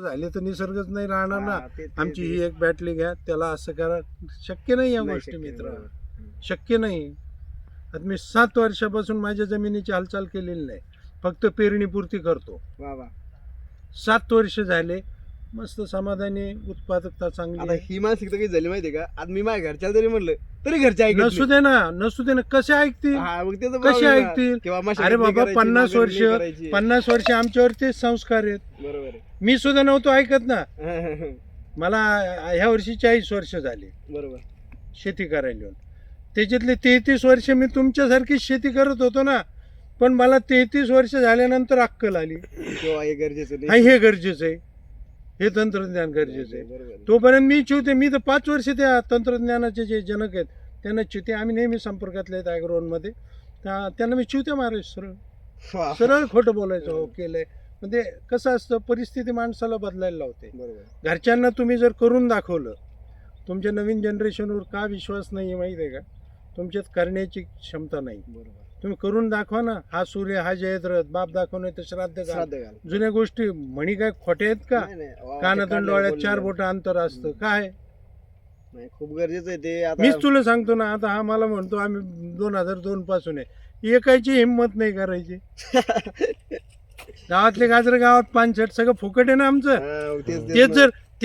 झाले तर निसर्गच नाही राहणार ना. हा, ते- ते- आमची ते- ही एक बॅटली घ्या त्याला असं करा. शक्य नाही या नाही गोष्टी शक्य, मित्र. बरोबर. शक्य नाही. आता मी सात वर्षापासून माझ्या जमिनीची हालचाल केलेली नाही. फक्त पेरणीपुरती करतो. वा वा. सात वर्ष झाले. मस्त समाधानी उत्पादकता चांगली आता आहे. ही मानसिकता काही झाली माहितीये का? आज मी माझ्या घरच्याला जरी म्हणलं तरी घरचे ऐकत नसू नाही. दे ना नसू दे ना कसे ऐकतील? हा, मग ते तर कसे बरोबर आहे ना. ऐकतील? किंवा मशागत अरे नाही बाबा करायची, पन्नास वर्ष नाही करायची. पन्नास वर्ष आमच्यावर तेच संस्कार आहेत. बरोबर आहे. मी सुद्धा नव्हतो ऐकत ना. बरोबर मला ह्या वर्षी चाळीस वर्ष झाली. शेती करायला येऊन. त्याच्यातले तेहतीस वर्ष मी तुमच्यासारखीच शेती करत होतो ना पण मला तेहतीस वर्ष झाल्यानंतर अक्कल आली. किंवा हे गरजेचं हा नाही हे गरजेचं आहे. हे तंत्रज्ञान गरजेचं आहे. तोपर्यंत मी चिवते मी तर पाच वर्ष त्या तंत्रज्ञानाचे जे जनक आहेत त्यांना चिवते. आम्ही नेहमी संपर्कातले आहेत ॲग्रोनमध्ये त्या त्यांना मी चिवते मारायचो सरळ. सरळ खोटं बोलायचं हो केलंय. म्हणजे कसं असतं परिस्थिती माणसाला बदलायला लावते. बरोबर घरच्यांना तुम्ही जर करून दाखवलं तुमच्या नवीन जनरेशनवर का विश्वास नाही आहे माहिती आहे का? तुमच्यात करण्याची क्षमता नाही. बरोबर तुम्ही करून दाखवा ना हा सूर्य हा जयद्रथ बाप दाखवणे तर श्राद्ध श्राद्ध घाल. जुन्या गोष्टी म्हणी काय खोटे आहेत का? नाही, नाही. वा, ते कानातून डोळ्यात. चार बोट अंतर असतं. काय? नाही, खूप गरजेचं आहे ते. आता मीच तुला सांगतो ना आता हा मला म्हणतो आम्ही दोन हजार दोन पासून आहे. एकाची हिंमत नाही करायची. गावातले गाजर गावात पानसट सगळं फुकट आहे ना आमचं? हा, तेच-. जर